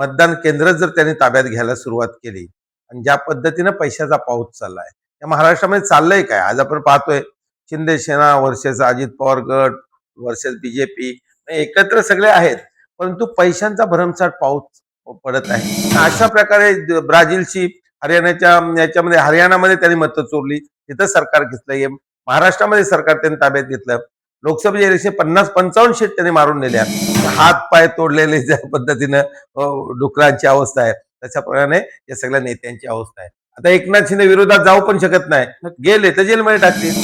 मतदान केंद्र जर त्यांनी ताब्यात घ्यायला सुरुवात केली आणि ज्या पद्धतीनं पैशाचा पाऊस चाललाय त्या महाराष्ट्रामध्ये चाललंय काय? आज आपण पाहतोय शिंदे सेना वर्सेस अजित पवार गट वर्सेस बीजेपी एकत्र सगळे आहेत परंतु पैशांचा भरमसाठ पाऊस पडत आहे. अशा प्रकारे ब्राझीलशी ब्राझीलची हरियाणाच्या याच्यामध्ये हरियाणामध्ये त्यांनी मतं चोरली तिथं सरकार घेतलंय. महाराष्ट्रामध्ये सरकार त्यांनी ताब्यात घेतलं. लोकसभेचे इलेक्शन पन्नास पंचावन्न सीट त्यांनी मारून नेल्या हात पाय तोडलेले ज्या पद्धतीनं डुकरांची अवस्था आहे तशाप्रमाणे या सगळ्या नेत्यांची अवस्था आहे. आता एकनाथ शिंदे विरोधात जाऊ पण शकत नाही. गेले तर जेलमध्ये टाकतील.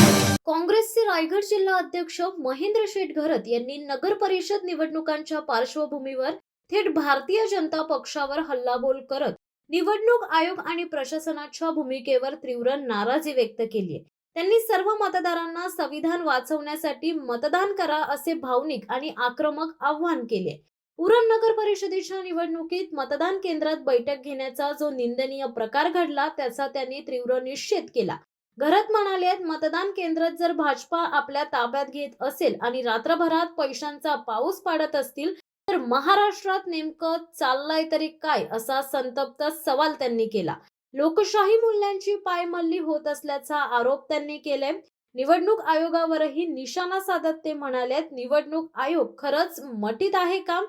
काँग्रेसचे रायगड जिल्हा अध्यक्ष महेंद्र शेठ घरत यांनी नगर परिषद निवडणुकांच्या पार्श्वभूमीवर थेट भारतीय जनता पक्षावर हल्लाबोल करत निवडणूक आयोग आणि प्रशासनाच्या भूमिकेवर तीव्र नाराजी व्यक्त केली आहे. त्यांनी सर्व मतदारांना संविधान वाचवण्यासाठी मतदान करा असे भावनिक आणि आक्रमक आव्हान केले. उरण नगर परिषदेच्या निवडणुकीत मतदान केंद्रात बैठक घेण्याचा जो निंदनीय प्रकार घडला त्याचा त्यांनी तीव्र निषेध केला. घरात म्हणाले मतदान केंद्रात जर भाजपा आपल्या ताब्यात घेत असेल आणि रात्रभरात पैशांचा पाऊस पाडत असतील तर महाराष्ट्रात नेमकं चाललंय तरी काय? असा संतप्त सवाल त्यांनी केला. लोकशाही मूल्यांची पायमल्ली होत असल्याचा आरोप त्यांनी केलाय. निवडणूक आयोगावरही निशाणा साधत ते म्हणालेत निवडणूक आयोग खरंच मटीत आहे का?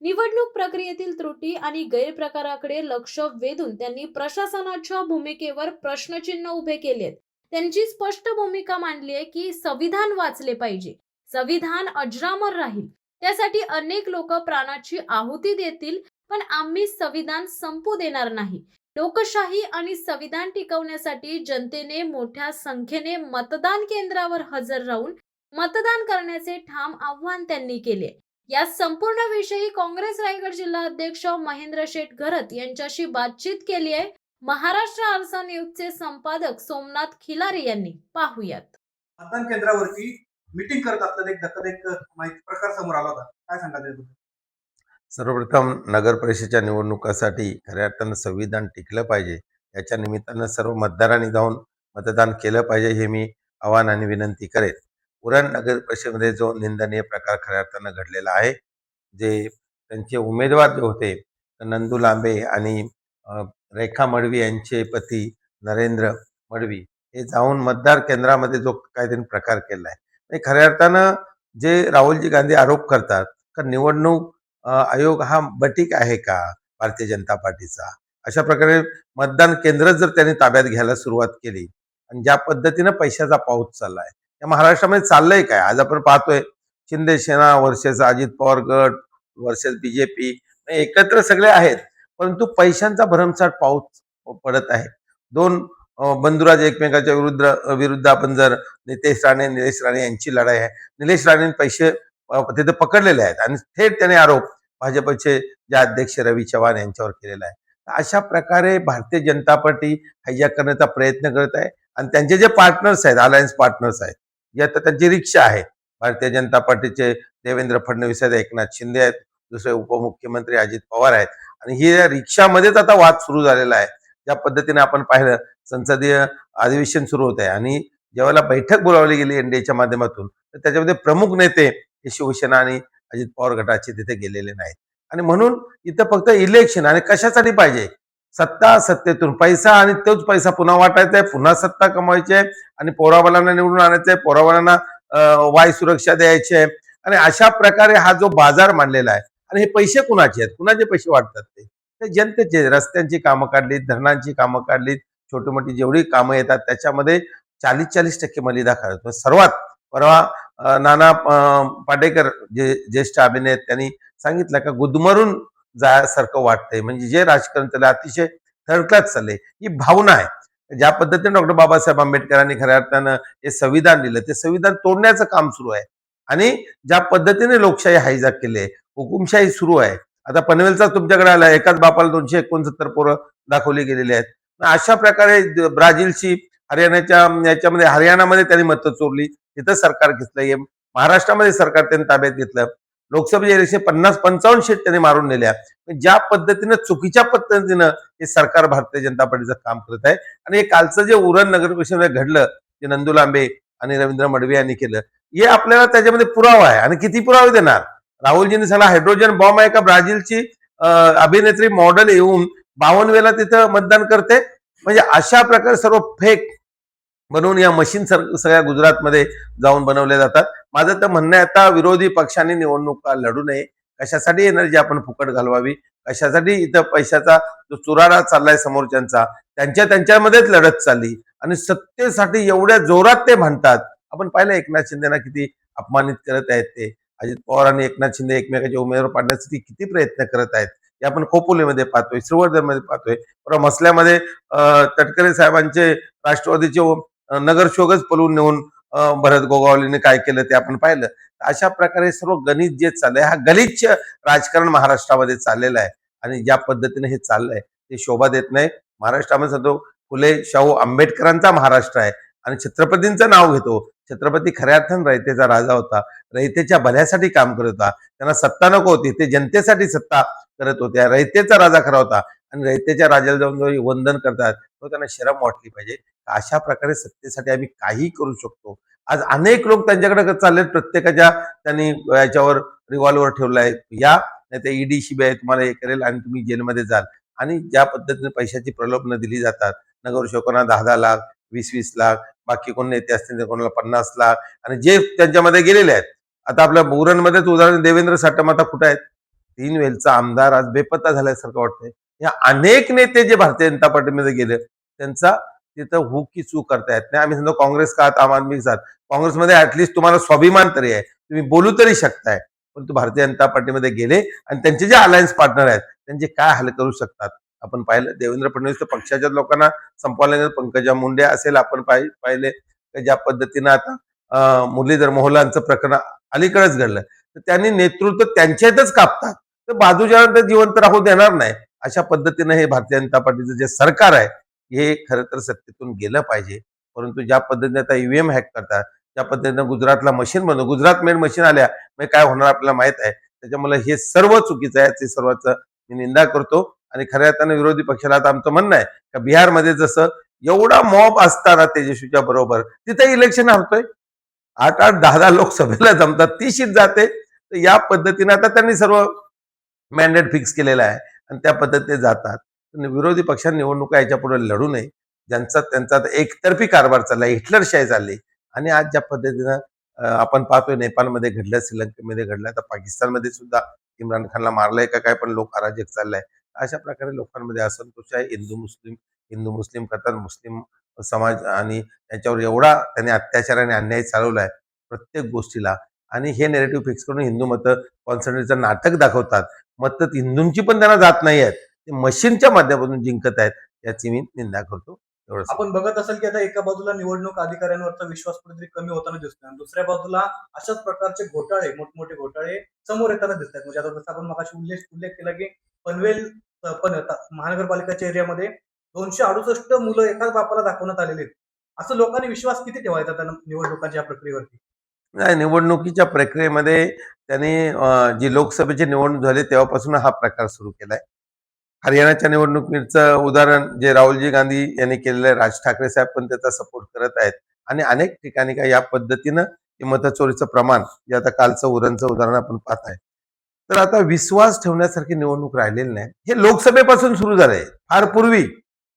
निवडणूक प्रक्रियेतील त्रुटी आणि गैरप्रकाराकडे लक्ष वेधून त्यांनी प्रशासनाच्या भूमिकेवर प्रश्नचिन्ह उभे केलेत. त्यांची स्पष्ट भूमिका मांडली आहे की संविधान वाचले पाहिजे. संविधान अजरामर राहील. त्यासाठी अनेक लोक प्राणाची आहुती देतील पण आम्ही संविधान संपू देणार नाही. लोकशाही आणि संविधान टिकवण्यासाठी जनतेने मोठ्या संख्येने मतदान केंद्रावर हजर राहून मतदान करण्याचे ठाम आव्हान त्यांनी केले. या संपूर्ण विषयी काँग्रेस रायगड जिल्हा अध्यक्ष महेंद्र शेठ घरत यांच्याशी बातचीत केली आहे. महाराष्ट्र आरसा न्यूजचे संपादक सोमनाथ खिलारे यांनी. पाहुयात. मतदान केंद्रावरती मिटिंग करत असताना एक धक्कादायक माहिती प्रकार समोर आला होता. काय सांगा सर्वप्रथम नगर परिषदेच्या निवडणुकासाठी खऱ्या अर्थानं संविधान टिकलं पाहिजे. याच्या निमित्तानं सर्व मतदारांनी जाऊन मतदान केलं पाहिजे हे मी आवाहन आणि विनंती करेन. उरण नगर परिषदेमध्ये जो निंदनीय प्रकार खऱ्या अर्थानं घडलेला आहे जे त्यांचे उमेदवार जे होते नंदू लांबे आणि रेखा मडवी यांचे पती नरेंद्र मडवी हे जाऊन मतदार केंद्रामध्ये जो काही त्यांनी प्रकार केला आहे. म्हणजे खऱ्या अर्थानं जे राहुलजी गांधी आरोप करतात का निवडणूक आयोग हा बटीक आहे का भारतीय जनता पार्टीचा? अशा प्रकारे मतदान केंद्र जर त्यांनी ताब्यात घ्यायला सुरुवात केली आणि ज्या पद्धतीनं पैशाचा पाऊस चाललाय त्या महाराष्ट्रामध्ये चाललंय काय? आज आपण पाहतोय शिंदे सेना वर्सेस अजित पवार गट वर्सेस बीजेपी एकत्र सगळे आहेत परंतु पैशांचा भरमसाठ पाऊस पडत आहे. दोन बंधुराज एकमेकाच्या विरुद्ध विरुद्ध आपण जर नितेश राणे निलेश राणे यांची लढाई आहे निलेश राणे पैसे तिथे पकडलेले आहेत. आणि थेट त्याने आरोप भाजपचे जे अध्यक्ष रवी चव्हाण यांच्यावर केलेला आहे. अशा प्रकारे भारतीय जनता पार्टी हायजॅक करण्याचा प्रयत्न करत आहे. आणि त्यांचे जे पार्टनर्स आहेत अलायन्स पार्टनर्स आहेत जे आता त्यांची रिक्षा आहे. भारतीय जनता पार्टीचे देवेंद्र फडणवीस आहेत एकनाथ शिंदे आहेत दुसरे उपमुख्यमंत्री अजित पवार आहेत. आणि ही रिक्षामध्येच आता वाद सुरू झालेला आहे. ज्या पद्धतीने आपण पाहिलं संसदीय अधिवेशन सुरू होत आहे. आणि ज्यावेळेला बैठक बोलावली गेली एनडीएच्या माध्यमातून तर त्याच्यामध्ये प्रमुख नेते हे शिवसेना आणि अजित पवार गटाचे तिथे गेलेले नाहीत. आणि म्हणून इथं फक्त इलेक्शन आणि कशासाठी पाहिजे? सत्ता सत्तेतून पैसा आणि तोच पैसा पुन्हा वाटायचा आहे पुन्हा सत्ता कमवायची आहे आणि पोराबालांना निवडून आणायचं आहे पोराबालांना वाय सुरक्षा द्यायची आहे. आणि अशा प्रकारे हा जो बाजार मांडलेला आहे आणि हे पैसे कुणाचे आहेत? कुणाचे पैसे वाटतात ते? ते जनतेचे रस्त्यांची कामं काढलीत धरणांची कामं काढलीत छोटी मोठी जेवढी कामं येतात त्याच्यामध्ये चाळीस चाळीस टक्के मलिदा खरं म्हणजे सर्वात परवा नाना पाडेकर पाटेकर जे ज्येष्ठ अभिनेत त्यांनी सांगितलं का गुदमरून जाण्यासारखं वाटतंय. म्हणजे जे राजकारण त्याला अतिशय थर्ड क्लास चालले ही भावना आहे. ज्या पद्धतीने डॉक्टर बाबासाहेब आंबेडकरांनी खऱ्या अर्थानं हे संविधान दिलं ते संविधान तोडण्याचं काम सुरू आहे. आणि ज्या पद्धतीने लोकशाही हायजॅक केली आहे हुकुमशाही सुरू आहे. आता पनवेलचा तुमच्याकडे आला एकाच बापाला दोनशे एकोणसत्तर पोरं दाखवली गेलेली आहेत. अशा प्रकारे ब्राझीलची हरियाणाच्या याच्यामध्ये हरियाणामध्ये त्यांनी मतं चोरली. तिथं सरकार घेतलंय. महाराष्ट्रामध्ये सरकार त्यांनी ताब्यात घेतलं. लोकसभेच्या इलेक्शन पन्नास पंचावन्न सीट त्यांनी मारून नेल्या. ज्या पद्धतीनं चुकीच्या पद्धतीनं हे सरकार भारतीय जनता पार्टीचं काम करत आहे आणि हे कालचं जे उरण नगर परिषदेमध्ये घडलं जे नंदू लांबे आणि रवींद्र मडवे यांनी केलं हे आपल्याला त्याच्यामध्ये पुरावा आहे. आणि किती पुरावे देणार? राहुलजींनी सांगा हायड्रोजन बॉम्ब आहे का? ब्राझीलची अभिनेत्री मॉडेल येऊन बावन्न वेळा तिथं मतदान करते. म्हणजे अशा प्रकारे सर्व फेक बनवून या मशीन सगळ्या गुजरातमध्ये जाऊन बनवल्या जातात. माझं तर म्हणणं आहे आता विरोधी पक्षांनी निवडणुका लढू नये. कशासाठी एनर्जी आपण फुकट घालवावी? कशासाठी इथं पैशाचा जो चुराडा चाललाय समोरच्यांचा त्यांच्या त्यांच्यामध्येच लढत चालली. आणि सत्तेसाठी एवढ्या जोरात ते म्हणतात. आपण पाहिलं एकनाथ शिंदेना किती अपमानित करत आहेत ते. अजित पवार आणि एकनाथ शिंदे एकमेकाचे उमेदवार पाडण्यासाठी किती प्रयत्न करत आहेत. हे आपण खोपोलीमध्ये पाहतोय श्रीवर्धनमध्ये पाहतोय. परवा मसल्यामध्ये तटकरे साहेबांचे राष्ट्रवादीचे नगर शोगच पळून नेऊन भरत गोगावलेने काय केलं ते आपण पाहिलं. अशा प्रकारे सर्व गणित जे चाललंय हा गलिच्छ राजकारण महाराष्ट्रामध्ये चाललेलं आहे. आणि ज्या पद्धतीने हे चाललंय ते शोभा देत नाही. महाराष्ट्रामध्ये सांगतो फुले शाहू आंबेडकरांचा महाराष्ट्र आहे. आणि छत्रपतींचं नाव घेतो. छत्रपती खऱ्या अर्थान रयतेचा राजा होता. रयतेच्या भल्यासाठी काम करत होता. त्यांना सत्ता नको होती. ते जनतेसाठी सत्ता करत होत्या रयतेचा राजा खरा होता. आणि रयतेच्या राजाला जाऊन जो वंदन करतात तो त्यांना शरम वाटली पाहिजे. अशा प्रकारे सत्तेसाठी आम्ही काही करू शकतो. आज अनेक लोक त्यांच्याकडे चाललेत. प्रत्येकाच्या त्यांनी याच्यावर रिव्हॉल्वर ठेवलाय या नाही तर ईडी शिबाय तुम्हाला हे करेल आणि तुम्ही जेलमध्ये जाल. आणि ज्या पद्धतीने पैशाची प्रलोभनं दिली जातात. नगरसेवकांना दहा दहा लाख वीस वीस लाख बाकी कोण नेते असतील कोणाला पन्नास लाख आणि जे त्यांच्यामध्ये गेलेले आहेत. आता आपल्या बुरणमध्येच उदाहरण देवेंद्र साटम आता कुठे आहेत? तीन वेलचा आमदार आज बेपत्ता झाल्यासारखं वाटतंय. या अनेक नेते जे भारतीय जनता पार्टीमध्ये गेले त्यांचा तिथं हु की चूक करता येत नाही. आम्ही समजा काँग्रेस का आम आदमी जात? काँग्रेसमध्ये ऍटलिस्ट तुम्हाला स्वाभिमान तरी आहे. तुम्ही बोलू तरी शकताय. परंतु भारतीय जनता पार्टीमध्ये गेले आणि त्यांचे जे अलायन्स पार्टनर आहेत त्यांचे काय हाल करू शकतात? आपण पाहिलं देवेंद्र फडणवीस तर पक्षाच्या लोकांना संपवल्या पंकजा मुंडे असेल आपण पाहिले ज्या पद्धतीनं आता मुरलीधर मोहलांचं प्रकरण अलीकडेच घडलं. तर त्यांनी नेतृत्व त्यांच्यातच कापतात. तर बाजूच्या जिवंत राहू देणार नाही. अशा पद्धतीनं हे भारतीय जनता पार्टीचं जे सरकार आहे हे खरं तर सत्तेतून गेलं पाहिजे. परंतु ज्या पद्धतीने आता ईव्हीएम हॅक करतात ज्या पद्धतीनं गुजरातला मशीन बनव गुजरात मेड मशीन आल्या म्हणजे काय होणार आपल्याला माहीत आहे. त्याच्यामुळे हे सर्व चुकीचं आहे. ते सर्वांचं मी निंदा करतो. आणि खऱ्या अर्थानं विरोधी पक्षाला आता आमचं म्हणणं आहे का बिहारमध्ये जसं एवढा मॉब असताना तेजस्वीच्या बरोबर तिथे इलेक्शन हरतोय आठ आठ दहा दहा लोकसभेला जमतात ती शीत जाते. तर या पद्धतीने आता त्यांनी सर्व मॅन्डेट फिक्स केलेलं आहे आणि त्या पद्धतीने जातात. विरोधी पक्षांनी निवडणुका याच्यापुढे लढू नये. ज्यांचा त्यांचा आता एकतर्फी कारभार चालला हिटलरशाही चालली. आणि आज ज्या पद्धतीनं आपण पाहतोय नेपाळमध्ये घडलं श्रीलंकेमध्ये घडलं तर पाकिस्तानमध्ये सुद्धा इम्रान खानला मारलंय का काय पण लोक अराजक चाललाय. अशा प्रकारे लोकांमध्ये असंतोष आहे. हिंदू मुस्लिम हिंदू मुस्लिम करतात मुस्लिम समाज आणि याच्यावर एवढा त्यांनी अत्याचार आणि अन्याय चालवलाय प्रत्येक गोष्टीला. आणि हे नेरेटिव्ह फिक्स करून हिंदू मतं कॉन्सन्ट्रेटचं नाटक दाखवतात. मतं हिंदूंची पण त्यांना जात नाही आहेत. ते मशीनच्या माध्यमातून जिंकत आहेत याची मी निंदा करतो. आपण बघत असेल की आता एका बाजूला निवडणूक अधिकाऱ्यांवरचा विश्वास कुठेतरी कमी होताना दिसतोय आणि दुसऱ्या बाजूला अशाच प्रकारचे घोटाळे मोठमोठे घोटाळे समोर येताना दिसत आहेत म्हणजे आता जसं आपण मगाशी उल्लेख उल्लेख केला की पनवेल पण महानगरपालिकाच्या एरियामध्ये दोनशे अडुसष्ट मुलं एकाच बापाला दाखवण्यात आलेले आहेत. असं लोकांनी विश्वास किती ठेवायचा त्या निवडणुकांच्या प्रक्रियेवरती? नाही निवडणुकीच्या प्रक्रियेमध्ये त्यांनी जी लोकसभेची निवडणूक झाली तेव्हापासून हा प्रकार सुरू केलाय. हरियाणाच्या निवडणुकीचं उदाहरण जे राहुलजी गांधी यांनी केलेलं आहे राज ठाकरे साहेब पण त्याचा सपोर्ट करत आहेत. आणि अनेक ठिकाणी काय या पद्धतीनं मत मतचोरीचं प्रमाण जे आता कालचं उरणचं उदाहरण आपण पाहत आहे तर आता विश्वास ठेवण्यासारखी निवडणूक राहिलेली नाही. हे लोकसभेपासून सुरू झालंय. फार पूर्वी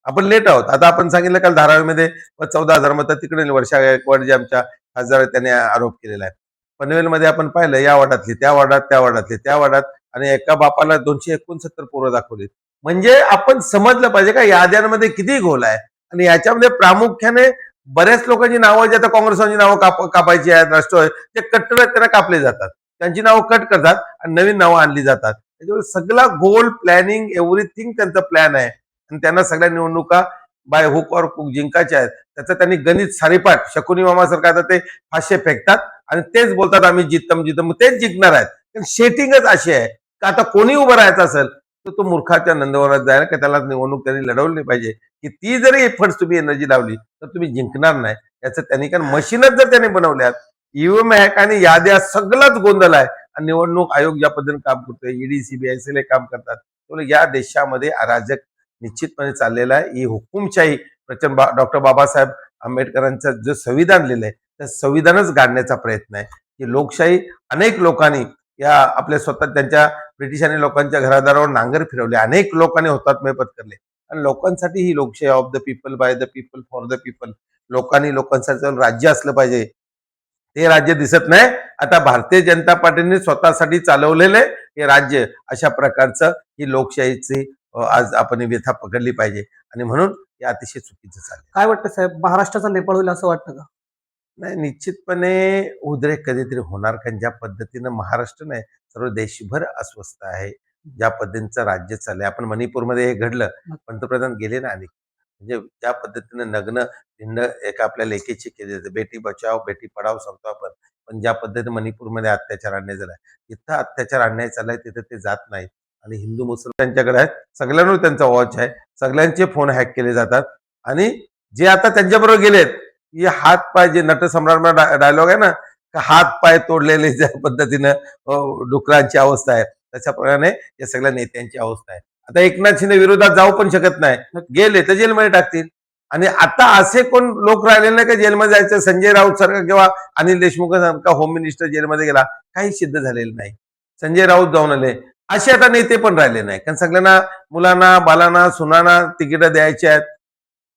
आपण लेट आहोत. आता आपण सांगितलं काल धारावीमध्ये चौदा हजार मतं तिकडे वर्षा गायकवाड जे आमच्या खासदार त्यांनी आरोप केलेला आहे. पनवेलमध्ये आपण पाहिलं या वार्डातली त्या वार्डात त्या वार्डातली त्या वार्डात आणि एका बापाला दोनशे एकोणसत्तर पोरं दाखवली म्हणजे आपण समजलं पाहिजे का याद्यांमध्ये किती घोल आहे? आणि याच्यामध्ये प्रामुख्याने बऱ्याच लोकांची नावं जी आता काँग्रेसवांची नावं काप कापायची आहेत राष्ट्रवादी ते कट्टर त्यांना कापले जातात. त्यांची नावं कट करतात आणि नवीन नावं आणली जातात. त्याच्यामुळे सगळा गोल प्लॅनिंग एव्हरीथिंग त्यांचा प्लॅन आहे. आणि त्यांना सगळ्या निवडणुका बाय हुक और कुक जिंकायच्या आहेत. त्याचं त्यांनी गणित सारेपाठ शकुनी मामासारखं आता ते फाशे फेकतात आणि तेच बोलतात आम्ही जितम जितम तेच जिंकणार आहेत. पण शेटिंगच अशी आहे. का आता कोणी उभं राहायचं असेल तर तो मूर्खाच्या नंदवनात जायला का? त्याला निवडणूक त्यांनी लढवली पाहिजे. की ती जरी एफर्ट्स तुम्ही एनर्जी लावली तर तुम्ही जिंकणार नाही. याचं त्यांनी कारण मशीनच जर त्यांनी बनवल्यात ईव्हीएम हॅक आणि याद्या सगळाच गोंधळ आहे. आणि निवडणूक आयोग ज्या पद्धतीने काम करतोय ईडी सीबीआय सगळे काम करतात. त्यामुळे म्हणजे या देशामध्ये अराजक निश्चितपणे चाललेला आहे. ही हुकुमशाही प्रचंड डॉक्टर बाबासाहेब आंबेडकरांचं जो संविधान लिहिलंय त्या संविधानच गाडण्याचा प्रयत्न आहे. की लोकशाही अनेक लोकांनी या आपल्या स्वतः त्यांच्या ब्रिटिशांनी लोकांच्या घरादारावर नांगर फिरवले. अनेक लोकांनी हुतात्मे पत्करले. आणि लोकांसाठी ही लोकशाही of the people by the people for the people लोकांनी लोकांसाठी राज्य असलं पाहिजे. ते राज्य दिसत नाही. आता भारतीय जनता पार्टीने स्वतःसाठी चालवलेले हे राज्य अशा प्रकारचं ही लोकशाहीची आज आपण ही व्यथा पकडली पाहिजे. आणि म्हणून हे अतिशय चुकीचं चाललं काय वाटतं साहेब? महाराष्ट्राचा नेपाळ होईल असं वाटतं का? नाही निश्चितपणे उद्रेक कधीतरी होणार कारण ज्या पद्धतीनं महाराष्ट्र नाही सर्व देशभर अस्वस्थ आहे. ज्या पद्धतीचं राज्य चाललंय. आपण मणिपूरमध्ये हे घडलं पंतप्रधान गेले ना अनेक. म्हणजे ज्या पद्धतीने नग्न भिन्न एका आपल्या लेखीची केली जाते. बेटी बचाव बेटी पढाव सांगतो आपण. पण ज्या पद्धतीने मणिपूरमध्ये अत्याचार आणण्यात झालाय जिथं अत्याचार आणण्यात चाललाय तिथं ते जात नाहीत. आणि हिंदू मुस्लिम त्यांच्याकडे आहेत. सगळ्यांवर त्यांचा वॉच आहे. सगळ्यांचे फोन हॅक केले जातात. आणि जे आता त्यांच्याबरोबर गेलेत की हात पाय जे नटसम्राट डायलॉग आहे ना का हात पाय तोडलेले ज्या पद्धतीनं डुकरांची अवस्था आहे. त्याच्याप्रमाणे या सगळ्या नेत्यांची अवस्था आहे. आता एकनाथ शिंदे विरोधात जाऊ पण शकत नाही. गेले तर जेलमध्ये टाकतील. आणि आता असे कोण लोक राहिले नाही का जेलमध्ये जायचं? संजय राऊत सारखा किंवा अनिल देशमुख सारखा होम मिनिस्टर जेलमध्ये गेला. काही सिद्ध झालेलं नाही. संजय राऊत जाऊन आले. असे आता नेते पण राहिले नाही. कारण सगळ्यांना मुलांना बालांना सुनांना तिकीट द्यायची आहेत.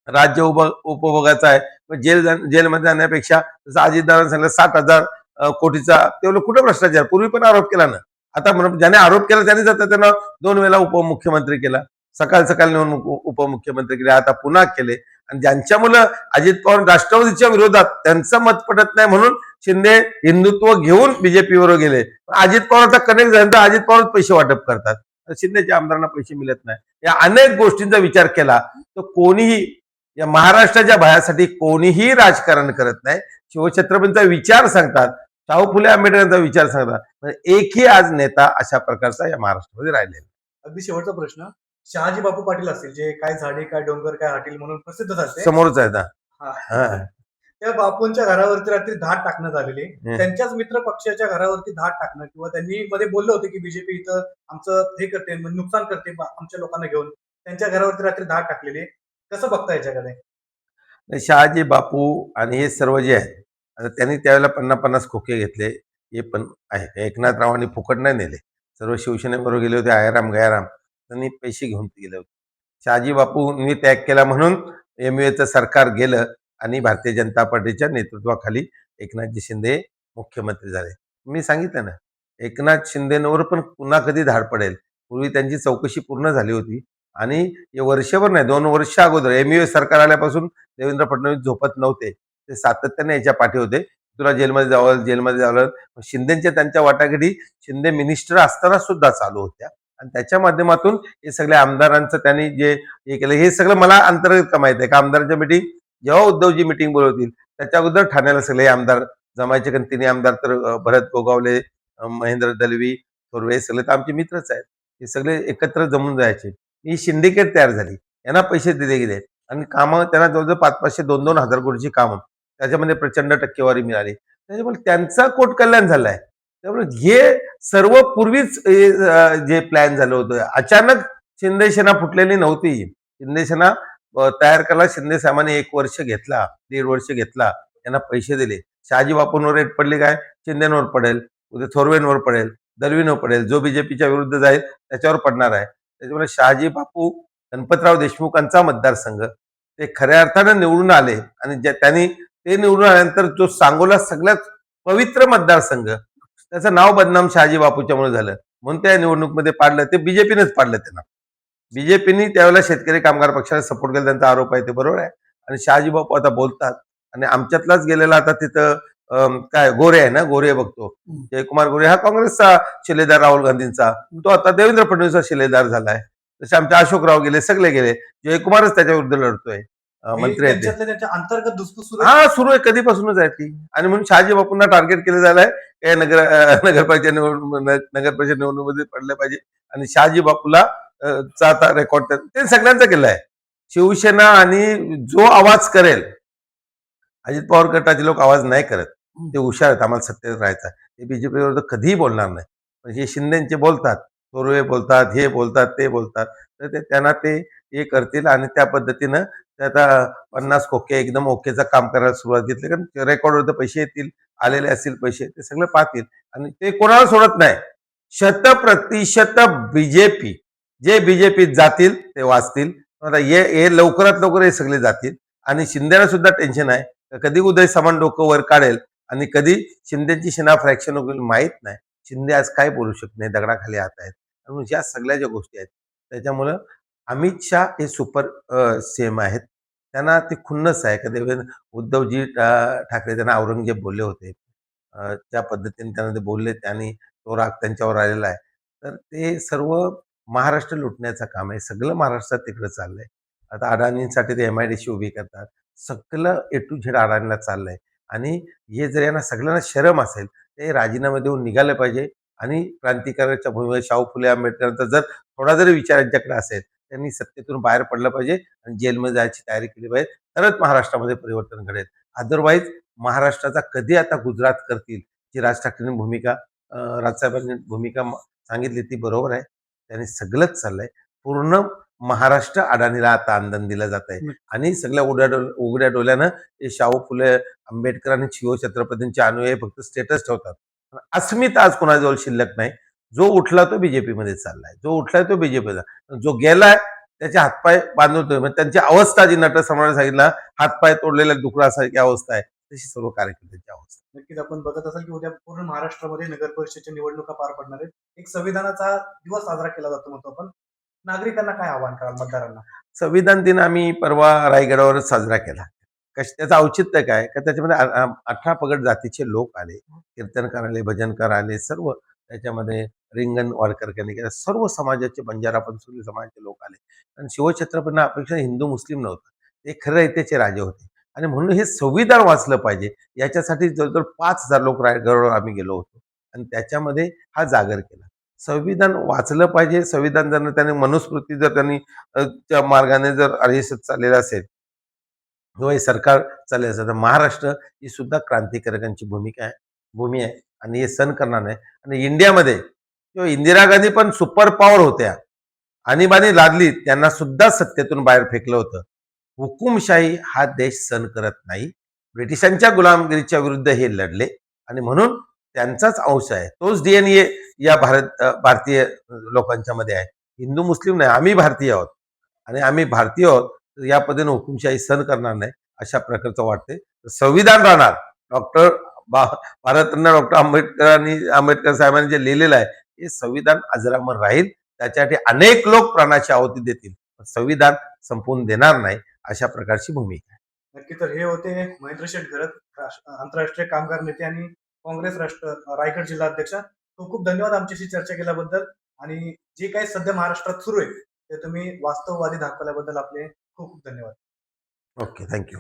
राज्य उप उपभोगाचा आहे. जेल जेलमध्ये जाण्यापेक्षा जसं अजितदारांनी सांगितलं सात हजार कोटीचा तेवढं कुठं भ्रष्टाचार? पूर्वी पण आरोप केला ना. आता म्हणून ज्याने आरोप केला त्याने जाता त्यांना दोन वेळा उपमुख्यमंत्री केला. सकाळ सकाळ नेऊन उपमुख्यमंत्री केले आता पुन्हा केले. आणि ज्यांच्या मुलं अजित पवार राष्ट्रवादीच्या विरोधात त्यांचं मत पटत नाही म्हणून शिंदे हिंदुत्व घेऊन बीजेपीवर गेले. अजित पवार आता कनेक्ट झाल्यानंतर अजित पवार पैसे वाटप करतात. तर शिंदेच्या आमदारांना पैसे मिळत नाही. या अनेक गोष्टींचा विचार केला तर कोणीही या महाराष्ट्राच्या भयासाठी कोणीही राजकारण करत नाही. शिवछत्रपतींचा विचार सांगतात शाहू फुले आंबेडकरांचा विचार सांगतात पण एकही आज नेता अशा प्रकारचा या महाराष्ट्रामध्ये राहिलेला. अगदी शेवटचा प्रश्न शहाजी बापू पाटील असतील जे काय झाडे काय डोंगर काय हॉटेल म्हणून प्रसिद्ध झाले समोरच आहे. हा. हा. त्या बापूंच्या घरावरती रात्री धाड टाकण्यात आलेली. त्यांच्याच मित्र पक्षाच्या घरावरती धाड टाकणं किंवा त्यांनी मध्ये बोलले होते की बीजेपी इथं आमचं हे करते म्हणजे नुकसान करते आमच्या लोकांना घेऊन त्यांच्या घरावरती रात्री धाड टाकलेली कसं बघता याच्याकडे शहाजी बापू आणि हे सर्व जे आहेत आता त्यांनी त्यावेळेला पन्नास पन्नास खोके घेतले. हे पण आहे. एकनाथरावांनी फुकट नाही नेले. सर्व शिवसेनेबरोबर गेले होते. आयराम गयाराम. त्यांनी पैसे घेऊन गेले होते. शहाजी बापूंनी त्याग केला म्हणून एम एचं सरकार गेलं आणि भारतीय जनता पार्टीच्या नेतृत्वाखाली एकनाथजी शिंदे मुख्यमंत्री झाले. मी सांगितलं ना एकनाथ शिंदेवर पण पुन्हा कधी धाड पडेल. पूर्वी त्यांची चौकशी पूर्ण झाली होती आणि हे वर्षभर नाही दोन वर्ष अगोदर एम सरकार आल्यापासून देवेंद्र फडणवीस झोपत नव्हते. ते सातत्याने याच्या पाठी होते. तुला जेलमध्ये जावं जेलमध्ये जावं. शिंदेच्या त्यांच्या वाटाघाटी शिंदे मिनिस्टर असताना सुद्धा चालू होत्या. आणि त्याच्या माध्यमातून हे सगळ्या आमदारांचं त्यांनी जे हे केलं हे सगळं मला अंतर्गत का माहिती आहे? का आमदारांच्या मिटिंग जेव्हा उद्धवजी मिटिंग बोलवतील त्याच्या अगोदर ठाण्याला सगळे आमदार जमायचे कारण तिन्ही आमदार तर भरत गोगावले महेंद्र दलवी थोरवे हे सगळे तर आमचे मित्रच आहेत. हे सगळे एकत्र जमून जायचे. ही सिंडिकेट तयार झाली. यांना पैसे दिले गेले. आणि कामं त्यांना जवळजवळ पाच पाचशे दोन दोन हजार कोटीची कामं. त्याच्यामध्ये प्रचंड टक्केवारी मिळाली. त्याच्यामुळे त्यांचा कोट कल्याण झालाय. त्यामुळे हे सर्व पूर्वीच जे प्लॅन झालं होतं अचानक शिंदे सेना फुटलेली नव्हती. शिंदे सेना तयार करायला शिंदे साहेबांनी एक वर्ष घेतला दीड वर्ष घेतला त्यांना पैसे दिले. शहाजी बापूंवर रेट पडली काय? शिंदेवर पडेल उद्या थोरवेंवर पडेल दलवींवर पडेल जो बीजेपीच्या विरुद्ध जाईल त्याच्यावर पडणार आहे. त्याच्यामुळे शहाजी बापू गणपतराव देशमुखांचा मतदारसंघ ते खऱ्या अर्थानं निवडून आले आणि ज्या त्यांनी ते निवडून आल्यानंतर जो सांगोला सगळ्यात पवित्र मतदारसंघ त्याचं नाव बदनाम शहाजी बापूच्यामुळे झालं. म्हणून त्या निवडणुकीमध्ये पाडलं ते बीजेपीनेच पाडलं त्यांना. बीजेपीने त्यावेळेला शेतकरी कामगार पक्षाला सपोर्ट केला त्यांचा आरोप आहे ते बरोबर आहे. आणि शहाजी बापू आता बोलतात आणि आमच्यातलाच गेलेला आता तिथं काय गोरे आहे ना गोरे बघतो. जयकुमार गोरे हा काँग्रेसचा शिलेदार राहुल गांधींचा. तो आता देवेंद्र फडणवीसचा शिलेदार झालाय. तसे आमचे अशोकराव गेले सगळे गेले. जयकुमारच त्याच्या विरुद्ध लढतोय. मंत्री आहेत ते. त्यांच्यातल्या त्यांच्या अंतर्गत दुसपूस सुरू आहे. हा सुरू आहे. कधीपासूनच आहे ती. आणि म्हणून शहाजी बापूंना टार्गेट केलं झालंय हे नगर अं, नगरपालिका निवडणूक नगर परिषद निवडणुकीमध्ये पडलं पाहिजे. आणि शहाजी बापूला अं, चा आता रेकॉर्ड ते सगळ्यांचा केलं आहे. शिवसेना आणि जो आवाज करेल अजित पवार गटाचे लोक आवाज नाही करत. ते हुशार आहेत. आम्हाला सत्तेत राहायचं आहे. ते बीजेपी विरुद्ध कधीही बोलणार नाही. पण हे शिंदेचे बोलतात. थोरवे बोलतात हे बोलतात ते बोलतात. तर ते त्यांना ते हे करतील आणि त्या पद्धतीनं ते आता पन्नास खोके एकदम ओकेचं काम करायला सुरुवात घेतली. कारण रेकॉर्डवर पैसे येतील आलेले असतील पैसे ते सगळे पाहतील. आणि ते कोणाला सोडत नाही. शत प्रतिशत बीजेपी जे बीजेपीत जातील ते वाचतील. आता हे हे लवकरात लवकर हे सगळे जातील. आणि शिंदेला सुद्धा टेन्शन आहे. कधी उदय समान डोकं वर काढेल आणि कधी शिंदेची सेना फ्रॅक्शन होईल माहीत नाही. शिंदे आज काय बोलू शकत नाही दगडाखाली हात आहेत. म्हणून या सगळ्या ज्या गोष्टी आहेत त्याच्यामुळं अमित शाह हे सुपर सेम आहेत. त्यांना ते खुन्नस आहे. कधी उद्धवजी ठाकरे त्यांना औरंगजेब बोलले होते. त्या ज्या पद्धतीने त्यांना ते बोलले त्यांनी तो राग त्यांच्यावर आलेला आहे. तर ते सर्व महाराष्ट्र लुटण्याचं काम आहे. सगळं महाराष्ट्रात तिकडं चाललंय. आता अडाणींसाठी ते एम आय डी सी उभी करतात. सगळं ए टू झेड अडाणीला चाललंय. आणि हे जर यांना सगळ्यांना शरम असेल ते राजीनामा देऊन निघाले पाहिजे. आणि क्रांतिकारकाच्या भूमीवर शाहू फुले आंबेडकरांचा जर थोडा जरी विचार यांच्याकडे असेल त्यांनी सत्तेतून बाहेर पडलं पाहिजे आणि जेलमध्ये जायची तयारी केली पाहिजे. तरच महाराष्ट्रामध्ये परिवर्तन घडेल. अदरवाईज महाराष्ट्राचा कधी आता गुजरात करतील जी राज ठाकरेंनी भूमिका राजसाहेबांनी भूमिका सांगितली ती बरोबर आहे. त्यांनी सगळंच चाललंय. पूर्ण महाराष्ट्र अडाणीला आता आंदन दिलं जात आहे आणि सगळ्या उघड्या डोल उघड्या डोल्यानं हे शाहू फुले आंबेडकर आणि शिवछत्रपतींचे अनुयायी फक्त स्टेटस ठेवतात. अस्मिता आज कोणाजवळ शिल्लक नाही. जो उठला तो बीजेपी मध्ये चाललाय. जो उठलाय तो बीजेपीचा जो गेलाय त्याचे हातपाय बांधवतोय मग त्यांची अवस्था जी नट समाजाने सांगितलं हातपाय तोडलेल्या डुकरासारखी अवस्था आहे. तशी सर्व कार्यकर्त्यांची अवस्था नक्कीच आपण बघत असाल की उद्या पूर्ण महाराष्ट्रामध्ये नगर परिषदेच्या निवडणुका पार पडणार आहेत. एक संविधानाचा दिवस साजरा केला जातो म्हणतो आपण. नागरिकांना काय आवाहन कराल मतदारांना? संविधान दिन आम्ही परवा रायगडावरच साजरा केला. कश त्याचं औचित्य काय? का त्याच्यामध्ये अठरा पगड जातीचे लोक आले. कीर्तनकार आले भजनकार आले सर्व त्याच्यामध्ये रिंगण वाडकरकरांनी केलं. सर्व समाजाचे बंजारा पंचकुली समाजाचे लोक आले. आणि शिवछत्रपतींना अपेक्षा हिंदू मुस्लिम नव्हतं. ते खरं रयतेचे राजे होते. आणि म्हणून हे संविधान वाचलं पाहिजे. याच्यासाठी जवळजवळ पाच हजार लोक गरोडवर आम्ही गेलो होतो. आणि त्याच्यामध्ये हा जागर केला. संविधान वाचलं पाहिजे. संविधान जर त्याने मनुस्मृती जर त्यांनी त्या मार्गाने जर आयुष्यात चाललेला असेल किंवा हे सरकार चाललेलं असेल तर महाराष्ट्र ही सुद्धा क्रांतिकारकांची भूमिका आहे भूमी आहे. आणि हे सण करणार. नाही आणि इंडियामध्ये किंवा इंदिरा गांधी पण सुपर पॉवर होत्या. आणीबाणी लादली त्यांना सुद्धा सत्तेतून बाहेर फेकलं होतं. हुकुमशाही हा देश सहन करत नाही. ब्रिटिशांच्या गुलामगिरीच्या विरुद्ध हे लढले. आणि म्हणून त्यांचाच अंश आहे. तोच डीएनए या भारत भारतीय लोकांच्या मध्ये आहे. हिंदू मुस्लिम नाही आम्ही भारतीय आहोत. आणि आम्ही भारतीय आहोत या पद्धतीने हुकुमशाही सहन करणार नाही अशा प्रकारचं वाटते संविधान राहणार. डॉक्टर भारतरत्न डॉक्टर आंबेडकरांनी आंबेडकर साहेबांनी जे लिहिलेलं आहे हे संविधान अजरामर राहील. त्याच्यासाठी अनेक लोक प्राणाची आहुती देतील. संविधान संपवून देणार नाही अशा प्रकारची भूमिका आहे. नक्की तर हे होते महेंद्र शेठ घरत राष्ट्र- आंतरराष्ट्रीय कामगार नेते आणि काँग्रेस राष्ट्र रायगड जिल्हा अध्यक्ष. खूप खूप धन्यवाद आमच्याशी चर्चा केल्याबद्दल. आणि जे काही सध्या महाराष्ट्रात सुरू आहे ते तुम्ही वास्तववादी दाखवल्याबद्दल आपले खूप खूप धन्यवाद. Okay thank you.